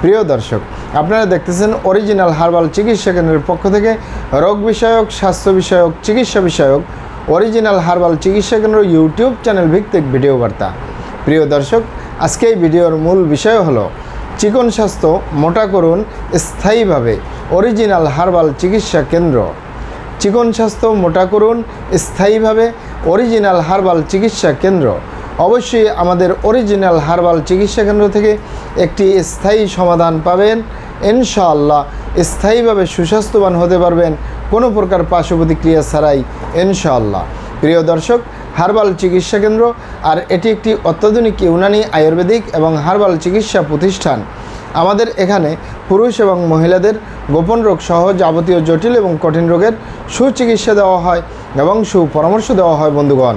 প্রিয় দর্শক, আপনারা দেখতেছেন অরিজিনাল হার্বাল চিকিৎসা কেন্দ্রের পক্ষ থেকে রোগ বিষয়ক, স্বাস্থ্য বিষয়ক, চিকিৎসা বিষয়ক অরিজিনাল হার্বাল চিকিৎসা কেন্দ্র ইউটিউব চ্যানেল ভিত্তিক ভিডিও বার্তা। প্রিয় দর্শক, আজকে এই ভিডিওর মূল বিষয় হলো চিকন স্বাস্থ্য মোটা করুন স্থায়ীভাবে অরিজিনাল হার্বাল চিকিৎসা কেন্দ্র। চিকন স্বাস্থ্য মোটা করুন স্থায়ীভাবে অরিজিনাল হার্বাল চিকিৎসা কেন্দ্র। অবশ্যই আমাদের অরিজিনাল হার্বাল চিকিৎসা কেন্দ্র থেকে একটি স্থায়ী সমাধান পাবেন। ইনশাআল্লাহ স্থায়ীভাবে সুস্বাস্থ্যবান হতে পারবেন কোনো প্রকার পার্শ্ব প্রতিক্রিয়া ছাড়াই, ইনশাআল্লাহ। প্রিয় দর্শক হার্বাল চিকিৎসা কেন্দ্র আর এটি একটি অত্যাধুনিক ইউনানি আয়ুর্বেদিক এবং হার্বাল চিকিৎসা প্রতিষ্ঠান। আমাদের এখানে পুরুষ এবং মহিলাদের গোপন রোগ সহ যাবতীয় জটিল এবং কঠিন রোগের সুচিকিৎসা দেওয়া হয় এবং সুপরামর্শ দেওয়া হয় বন্ধুগণ।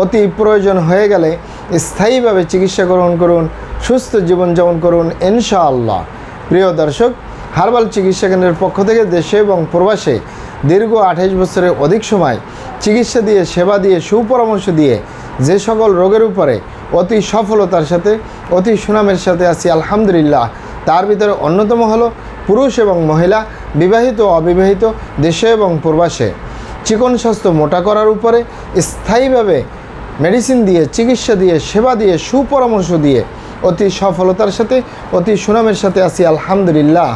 অতি প্রয়োজন হয়ে গেলে স্থায়ীভাবে চিকিৎসা গ্রহণ করুন, সুস্থ জীবনযাপন করুন, ইনশাআল্লাহ। প্রিয় দর্শক, হার্বাল চিকিৎসা কেন্দ্রের পক্ষ থেকে দেশে এবং প্রবাসে দীর্ঘ আঠাইশ বছরের অধিক সময় চিকিৎসা দিয়ে, সেবা দিয়ে, সুপরামর্শ দিয়ে যে সকল রোগের উপরে অতি সফলতার সাথে, অতি সুনামের সাথে আছি, আলহামদুলিল্লাহ। তার ভিতরে অন্যতম হলো পুরুষ এবং মহিলা, বিবাহিত অবিবাহিত, দেশে এবং প্রবাসে। চিকন স্বাস্থ্য মোটা করার উপরে স্থায়ীভাবে মেডিসিন দিয়ে, চিকিৎসা দিয়ে, সেবা দিয়ে, সুপরামর্শ দিয়ে অতি সফলতার সাথে, অতি সুনামের সাথে আছি, আলহামদুলিল্লাহ।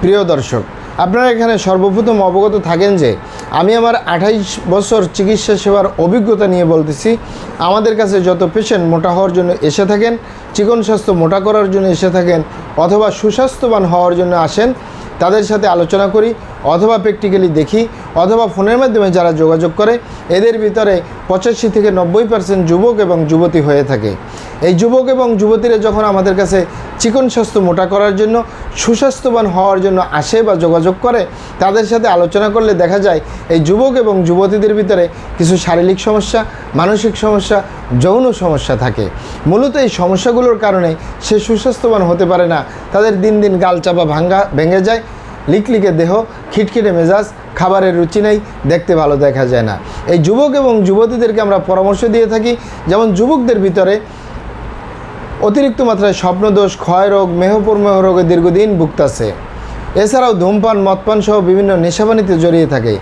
প্রিয় দর্শক, আপনারা এখানে সর্বপ্রথম অবগত থাকেন যে, আমি আমার আঠাইশ বছর চিকিৎসা সেবার অভিজ্ঞতা নিয়ে বলতেছি, আমাদের কাছে যত পেশেন্ট মোটা হওয়ার জন্য এসে থাকেন, চিকন স্বাস্থ্য মোটা করার জন্য এসে থাকেন, অথবা সুস্বাস্থ্যবান হওয়ার জন্য আসেন তাদের সাথে আলোচনা করি অথবা প্র্যাকটিক্যালি দেখি অথবা ফোনের মাধ্যমে যারা যোগাযোগ করে, এদের ভিতরে পঁচাশি থেকে নব্বই পার্সেন্ট যুবক এবং যুবতী হয়ে থাকে। এই যুবক এবং যুবতীরা যখন আমাদের কাছে চিকন স্বাস্থ্য মোটা করার জন্য, সুস্বাস্থ্যবান হওয়ার জন্য আসে বা যোগাযোগ করে, তাদের সাথে আলোচনা করলে দেখা যায় এই যুবক এবং যুবতীদের ভিতরে কিছু শারীরিক সমস্যা, মানসিক সমস্যা, যৌন সমস্যা থাকে। মূলত এই সমস্যাগুলোর কারণে সে সুস্বাস্থ্যবান হতে পারে না। তাদের দিন দিন গাল চাপা ভাঙ্গা, ভেঙে যায়, লিকলিকে দেহ, খিটখিটে মেজাজ, খাবারের রুচি নেই, দেখতে ভালো দেখা যায় না। এই যুবক এবং যুবতীদেরকে আমরা পরামর্শ দিয়ে থাকি, যেমন যুবকদের ভিতরে অতিরিক্ত মাত্রায় স্বপ্নদোষ, ক্ষয়রোগ মেহপরমেহ রোগে দীর্ঘদিন ভুগতাছে। এছাড়াও ধূমপান মদপান সহ বিভিন্ন নেশাবানিতে জড়িয়ে থাকে।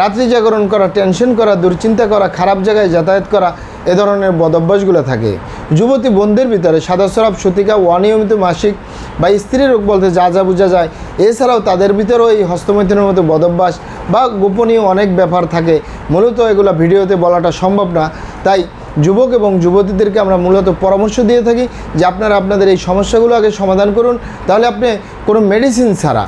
রাত্রি জাগরণ করা, টেনশন করা, দুশ্চিন্তা করা, খারাপ জায়গায় যাতায়াত করা, এ ধরনের বদভ্যাসগুলো থাকে। যুবতী বোনদের ভিতরে সাদাসরাব সতিকা ও অনিয়মিত মাসিক বা স্ত্রী রোগ বলতে যা যা বোঝা যায়, এছাড়াও তাদের ভিতরেও এই হস্তমৈথুনের মতো বদভ্যাস বা গোপনীয় অনেক ব্যাপার থাকে। মূলত এগুলো ভিডিওতে বলাটা সম্ভব না, তাই যুবক এবং যুবতীদেরকে আমরা মূলত পরামর্শ দিয়ে থাকি যে আপনারা আপনাদের এই সমস্যাগুলো আগে সমাধান করুন। তাহলে আপনি কোনো মেডিসিন ছাড়া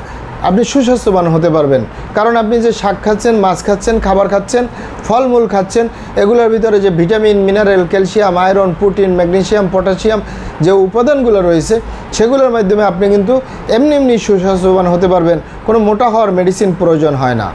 আপনি সুস্বাস্থ্যবান হতে পারবেন। কারণ আপনি যে শাক খাচ্ছেন, মাছ খাচ্ছেন, খাবার খাচ্ছেন, ফলমূল খাচ্ছেন, এগুলোর ভিতরে যে vitamin mineral calcium iron protein magnesium potassium যে উপাদানগুলো রয়েছে, সেগুলোর মাধ্যমে আপনি কিন্তু এমনি এমনি সুস্বাস্থ্যবান হতে পারবেন। কোনো মোটা হওয়ার মেডিসিন প্রয়োজন হয় না।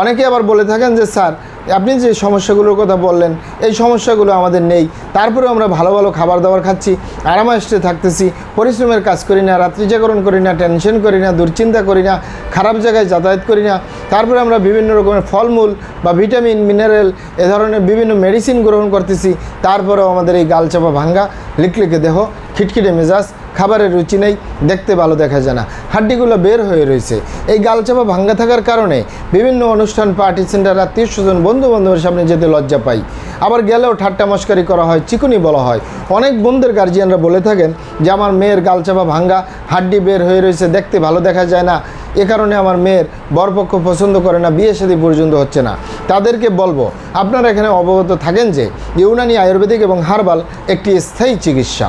অনেকে আবার বলে থাকেন যে, স্যার আপনি যে সমস্যাগুলোর কথা বললেন, এই সমস্যাগুলো আমাদের নেই। তারপরে আমরা ভালো ভালো খাবার দাবার খাচ্ছি আরামায়েস্টে থাকতেছি, পরিশ্রমের কাজ করি না রাত্রি জাগরণ করি না, টেনশন করি না, দুশ্চিন্তা করি না, খারাপ জায়গায় যাতায়াত করি না। তারপরে আমরা বিভিন্ন রকমের ফলমূল বা ভিটামিন, মিনারেল, এ ধরনের বিভিন্ন মেডিসিন গ্রহণ করতেছি। তারপরেও আমাদের এই গালচাপা ভাঙ্গা, লিকলিকে দেহ, খিটখিটে মেজাজ খাবারের রুচি নেই, দেখতে ভালো দেখা যায় না। হাড্ডিগুলো বের হয়ে রয়েছে। এই গালচাপা ভাঙ্গা থাকার কারণে বিভিন্ন অনুষ্ঠান, পার্টি সেন্টার, আত্মীয় স্বজন বন্ধু বান্ধবের সামনে যেতে লজ্জা পাই আবার গেলেও ঠাট্টা মস্কারি করা হয়, চিকুনি বলা হয়। অনেক বন্ধুদের গার্জিয়ানরা বলে থাকেন যে, আমার মেয়ের গালচাপা ভাঙ্গা, হাড্ডি বের হয়ে রয়েছে, দেখতে ভালো দেখা যায় না। এ কারণে আমার মেয়ের বরপক্ষ পছন্দ করে না, বিয়ে শাদী পর্যন্ত হচ্ছে না। তাদেরকে বলব, আপনারা এখানে অবগত থাকেন যে, ইউনানি আয়ুর্বেদিক এবং হার্বাল একটি স্থায়ী চিকিৎসা।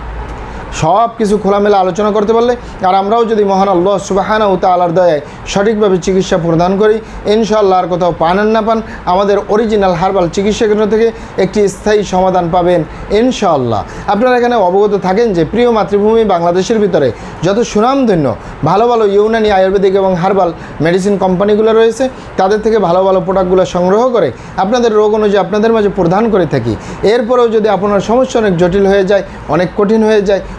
সব কিছু খোলামেলা আলোচনা করতে পারলে আর আমরাও যদি মহান আল্লাহ সুবাহানা ও তালার দয়ায় সঠিকভাবে চিকিৎসা প্রদান করি, ইনশাআল্লাহ আর কোথাও পান না পান, আমাদের অরিজিনাল হার্বাল চিকিৎসা কেন্দ্র থেকে একটি স্থায়ী সমাধান পাবেন ইনশাআল্লাহ। আপনারা এখানে অবগত থাকেন যে প্রিয় মাতৃভূমি বাংলাদেশের ভিতরে যত সুনামধন্য, ভালো ভালো ইউনানি আয়ুর্বেদিক এবং হার্বাল মেডিসিন কোম্পানিগুলো রয়েছে, তাদের থেকে ভালো ভালো প্রোডাক্টগুলো সংগ্রহ করে আপনাদের রোগ অনুযায়ী আপনাদের মাঝে প্রদান করে থাকি। এরপরেও যদি আপনার সমস্যা অনেক জটিল হয়ে যায়, অনেক কঠিন হয়ে যায়